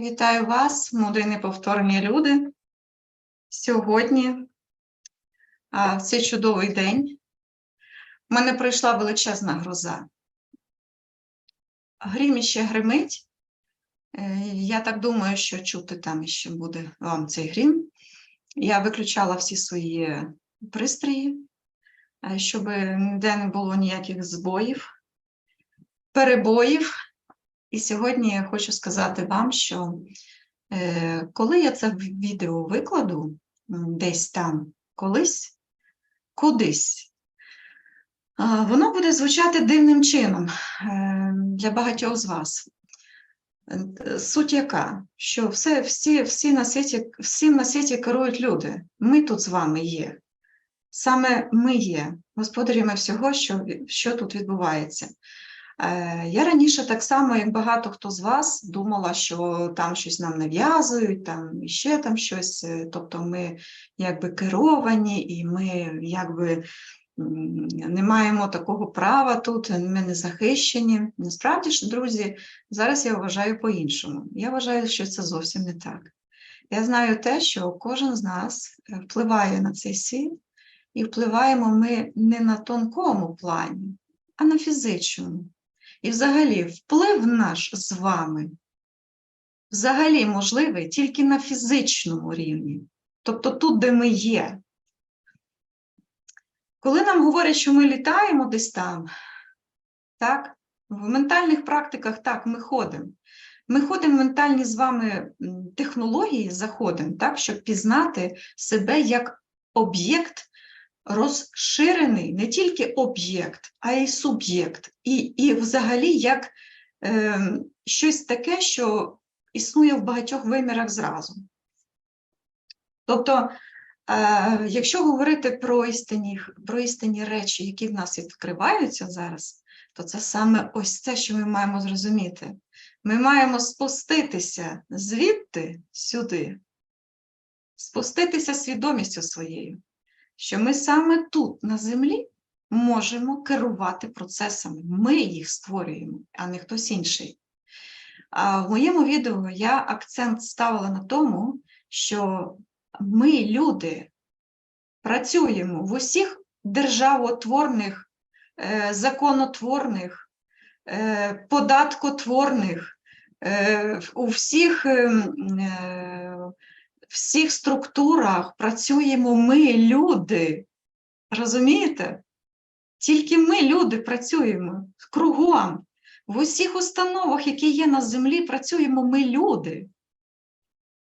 Вітаю вас, мудрі неповторні люди. Сьогодні, а, в цей чудовий день, в мене пройшла величезна гроза. Грім іще гримить. Е, Я так думаю, що чути там іще буде вам цей грім. Я виключала всі свої пристрої, е, щоб ніде не було ніяких збоїв, перебоїв. І сьогодні я хочу сказати вам, що е, коли я це відео викладу десь там, колись, кудись, а, воно буде звучати дивним чином е, для багатьох з вас. Е, Суть яка, що все, всі, всі на світі, всім на світі керують люди. Ми тут з вами є. Саме ми є господарями всього, що, що тут відбувається. Е, Я раніше так само, як багато хто з вас, думала, що там щось нам нав'язують, там ще там щось, е, тобто ми якби керовані, і ми якби не маємо такого права тут, ми не захищені. Насправді ж, друзі, зараз я вважаю по-іншому. Я вважаю, що це зовсім не так. Я знаю те, що кожен з нас е, впливає на цей світ, і впливаємо ми не на тонкому плані, а на фізичному. І взагалі вплив наш з вами взагалі можливий тільки на фізичному рівні, тобто тут, де ми є. Коли нам говорять, що ми літаємо десь там, так, в ментальних практиках так, ми ходимо. Ми ходимо в ментальні з вами технології, заходимо, так, щоб пізнати себе як об'єкт розширений, не тільки об'єкт, а й суб'єкт. І, і взагалі як е, щось таке, що існує в багатьох вимірах зразу. Тобто, е, якщо говорити про істинні, про істинні речі, які в нас відкриваються зараз, то це саме ось це, що ми маємо зрозуміти. Ми маємо спуститися звідти сюди, спуститися свідомістю своєю, що ми саме тут, на землі, можемо керувати процесами. Ми їх створюємо, а не хтось інший. А в моєму відео я акцент ставила на тому, що ми, люди, працюємо в усіх державотворних, е, законотворних, е, податкотворних, е, у всіх, ем, всіх структурах працюємо ми, люди. Розумієте? Тільки ми, люди, працюємо кругом. В усіх установах, які є на землі, працюємо ми, люди.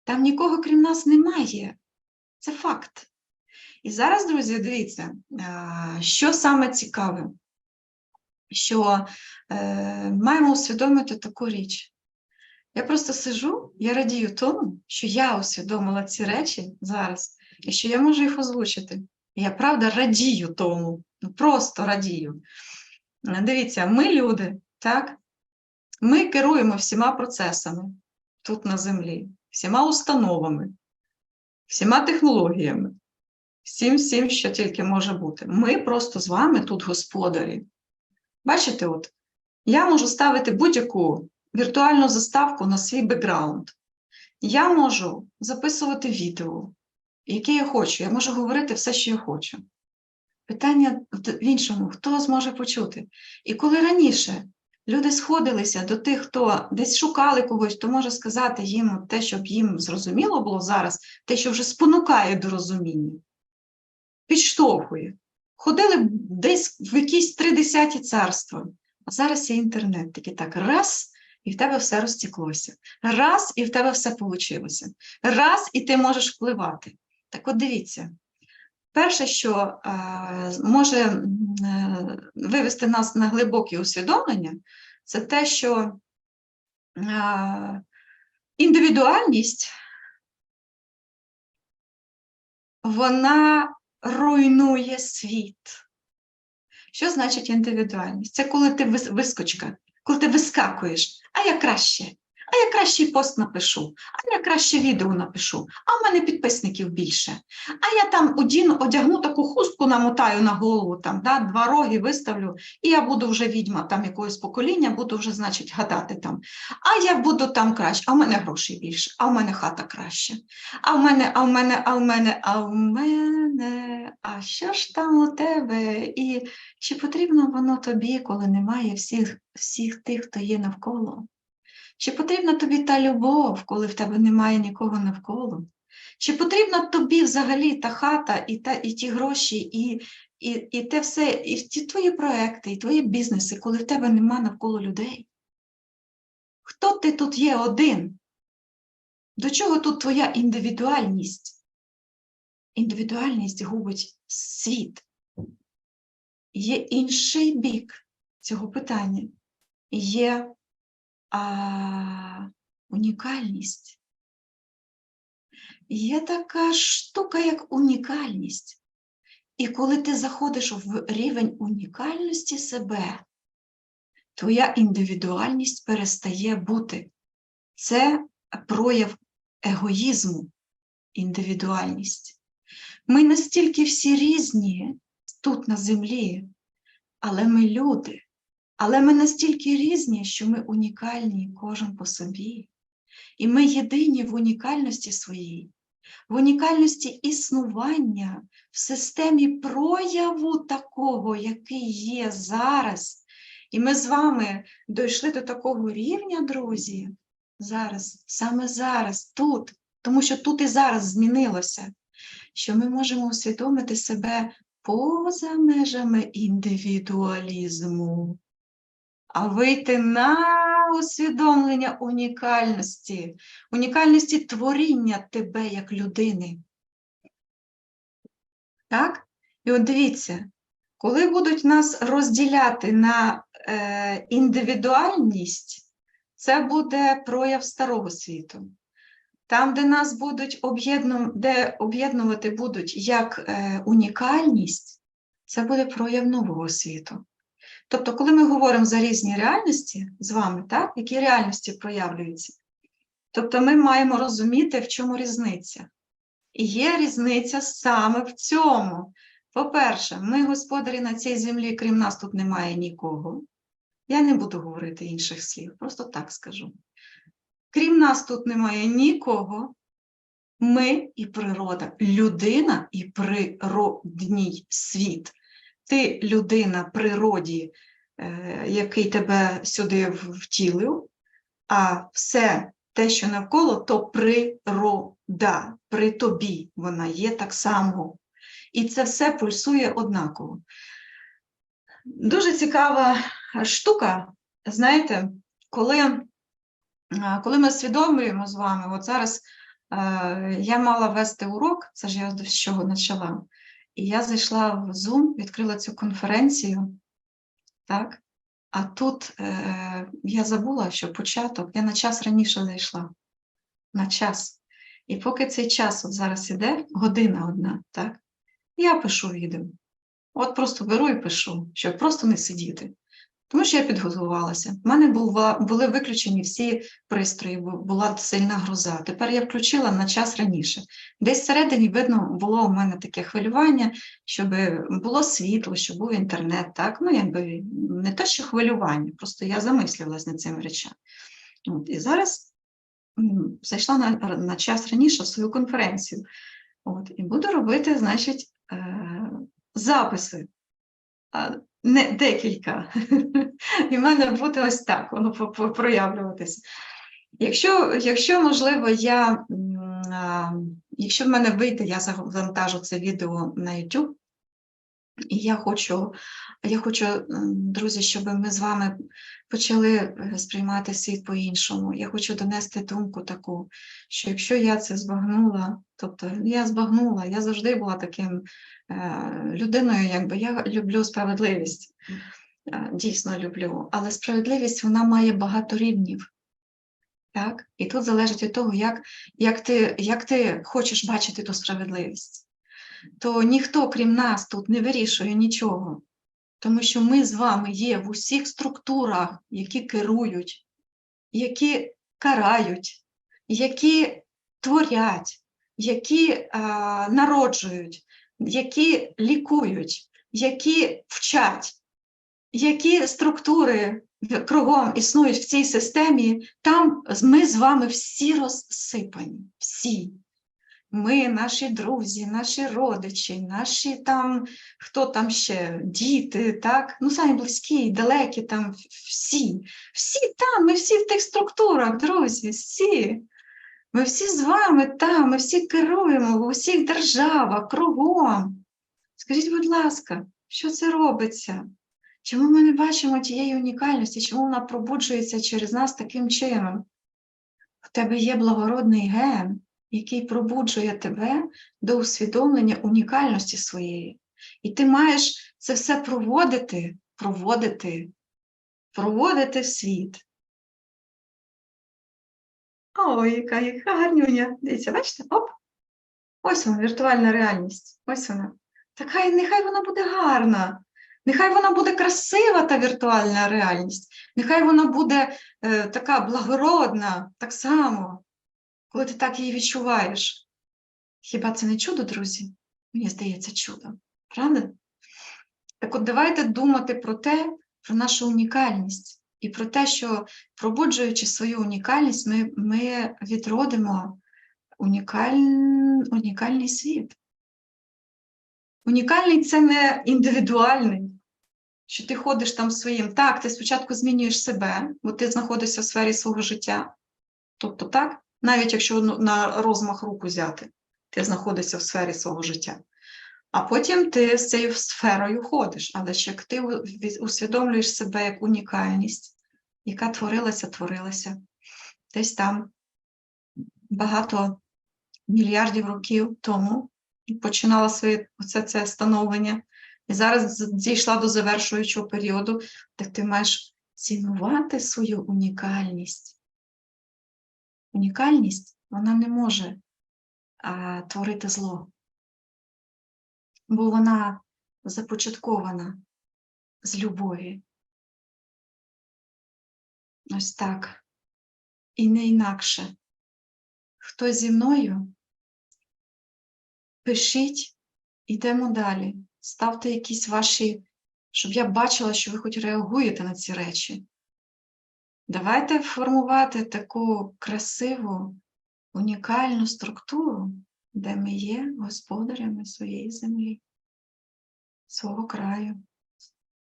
Там нікого крім нас немає. Це факт. І зараз, друзі, дивіться, що саме цікаве, що е, маємо усвідомити таку річ. Я просто сижу, я радію тому, що я усвідомила ці речі зараз, і що я можу їх озвучити. Я правда радію тому, ну просто радію. Дивіться, ми люди, так? Ми керуємо всіма процесами тут на землі, всіма установами, всіма технологіями, всім, всім, що тільки може бути. Ми просто з вами тут господарі. Бачите, от я можу ставити будь-яку віртуальну заставку на свій бекграунд. Я можу записувати відео, яке я хочу. Я можу говорити все, що я хочу. Питання в іншому, хто зможе почути? І коли раніше люди сходилися до тих, хто десь шукали когось, хто може сказати їм те, щоб їм зрозуміло було зараз, те, що вже спонукає до розуміння, підштовхує. Ходили десь в якісь тридесяті царства. А зараз є інтернет, такий так раз, і в тебе все розтеклося. Раз, і в тебе все вийшло. Раз, і ти можеш впливати. Так от дивіться, перше, що е, може е, вивести нас на глибоке усвідомлення, це те, що е, індивідуальність вона руйнує світ. Що значить індивідуальність? Це коли ти вискочка, коли ти вискакуєш, а я краще, А я краще й пост напишу, а я краще відео напишу, а в мене підписників більше. А я там одіну, одягну таку хустку, намотаю на голову, там, да, два роги виставлю, і я буду вже відьма там якогось покоління, буду вже, значить, гадати там. А я буду там краще, а в мене грошей більше, а в мене хата краще. А в мене, а в мене, а в мене, а в мене, а що ж там у тебе? І чи потрібно воно тобі, коли немає всіх, всіх тих, хто є навколо? Чи потрібна тобі та любов, коли в тебе немає нікого навколо? Чи потрібна тобі взагалі та хата, і, та, і ті гроші, і, і, і те все, і ті твої проекти, і твої бізнеси, коли в тебе нема навколо людей? Хто ти тут є один? До чого тут твоя індивідуальність? Індивідуальність губить світ. Є інший бік цього питання. Є а, унікальність. Є така штука, як унікальність. І коли ти заходиш в рівень унікальності себе, твоя індивідуальність перестає бути. Це прояв егоїзму, індивідуальність. Ми настільки всі різні тут на землі, але ми люди. Але ми настільки різні, що ми унікальні кожен по собі. І ми єдині в унікальності своїй, в унікальності існування, в системі прояву такого, який є зараз. І ми з вами дійшли до такого рівня, друзі, зараз, саме зараз, тут, тому що тут і зараз змінилося, що ми можемо усвідомити себе поза межами індивідуалізму а вийти на усвідомлення унікальності, унікальності творіння тебе як людини. Так? І от дивіться, коли будуть нас розділяти на е, індивідуальність, це буде прояв старого світу. Там, де нас будуть об'єдну... де об'єднувати будуть як е, унікальність, це буде прояв нового світу. Тобто, коли ми говоримо за різні реальності з вами, так, які реальності проявлюються, тобто ми маємо розуміти, в чому різниця. І є різниця саме в цьому. По-перше, ми господарі на цій землі, крім нас, тут немає нікого. Я не буду говорити інших слів, просто так скажу. Крім нас, тут немає нікого. Ми і природа, людина і природній світ ти людина природі, е, який тебе сюди втілив, а все те, що навколо, то природа, при тобі вона є так само. І це все пульсує однаково. Дуже цікава штука, знаєте, коли коли ми усвідомлюємо з вами, от зараз е, я мала вести урок, це ж я з чого почала. І я зайшла в Zoom, відкрила цю конференцію, так? А тут е, я забула, що початок, я на час раніше зайшла. На час. І поки цей час от зараз іде, година одна, так? Я пишу відео. От просто беру і пишу, щоб просто не сидіти. Тому що я підготувалася. У мене була, були виключені всі пристрої, була сильна гроза. Тепер я включила на час раніше. Десь всередині, видно, було у мене таке хвилювання, щоб було світло, щоб був інтернет. Так? Ну, якби не те, що хвилювання, просто я замислювалася над цими речами. От, І зараз зайшла на, на час раніше в свою конференцію. От, І буду робити, значить, е, записи не декілька. І в мене буде ось так воно проявлюватися. Якщо, якщо можливо, я, якщо в мене вийде, я завантажу це відео на YouTube, і я хочу, я хочу, друзі, щоб ми з вами почали е, сприймати світ по-іншому. Я хочу донести думку таку, що якщо я це збагнула, тобто я збагнула, я завжди була таким е, людиною, якби я люблю справедливість, е, дійсно люблю, але справедливість вона має багато рівнів. Так? І тут залежить від того, як, як, ти, як ти хочеш бачити ту справедливість то ніхто, крім нас, тут не вирішує нічого, тому що ми з вами є в усіх структурах, які керують, які карають, які творять, які е, народжують, які лікують, які вчать, які структури кругом існують в цій системі, там ми з вами всі розсипані. Всі. Ми, наші друзі, наші родичі, наші там, хто там ще, діти, так? Ну, самі близькі, далекі там, всі. Всі там, ми всі в тих структурах, друзі, всі. Ми всі з вами там, ми всі керуємо в усіх державах, кругом. Скажіть, будь ласка, що це робиться? Чому ми не бачимо тієї унікальності? Чому вона пробуджується через нас таким чином? В тебе є благородний ген, який пробуджує тебе до усвідомлення унікальності своєї. І ти маєш це все проводити, проводити, проводити в світ. Ой, яка гарнюня. Дивіться, бачите? Оп. Ось вона, віртуальна реальність. Ось вона. Так хай, нехай вона буде гарна. Нехай вона буде красива, та віртуальна реальність. Нехай вона буде е, така благородна, так само, коли ти так її відчуваєш. Хіба це не чудо, друзі? Мені здається, чудо. Правда? Так от давайте думати про те, про нашу унікальність і про те, що пробуджуючи свою унікальність, ми, ми відродимо унікаль... унікальний світ. Унікальний це не індивідуальний, що ти ходиш там своїм. Так, ти спочатку змінюєш себе, бо ти знаходишся в сфері свого життя. Тобто, так, навіть якщо ну, на розмах руку взяти, ти знаходишся в сфері свого життя. А потім ти з цією сферою ходиш, але ж як ти усвідомлюєш себе як унікальність, яка творилася, творилася десь там багато мільярдів років тому починала своє оце це становлення, і зараз дійшла до завершуючого періоду, так ти маєш цінувати свою унікальність. Унікальність вона не може а, творити зло бо вона започаткована з любові. Ось так. І не інакше. Хто зі мною? Пишіть, ідемо далі. Ставте якісь ваші, щоб я бачила, що ви хоч реагуєте на ці речі. Давайте формувати таку красиву, унікальну структуру, де ми є господарями своєї землі, свого краю,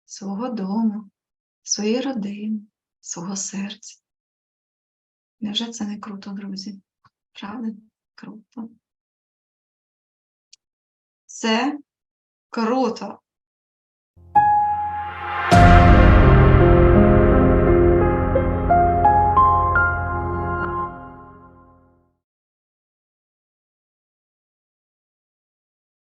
свого дому, своєї родини, свого серця. Невже це не круто, друзі? Правда? Круто. Це круто.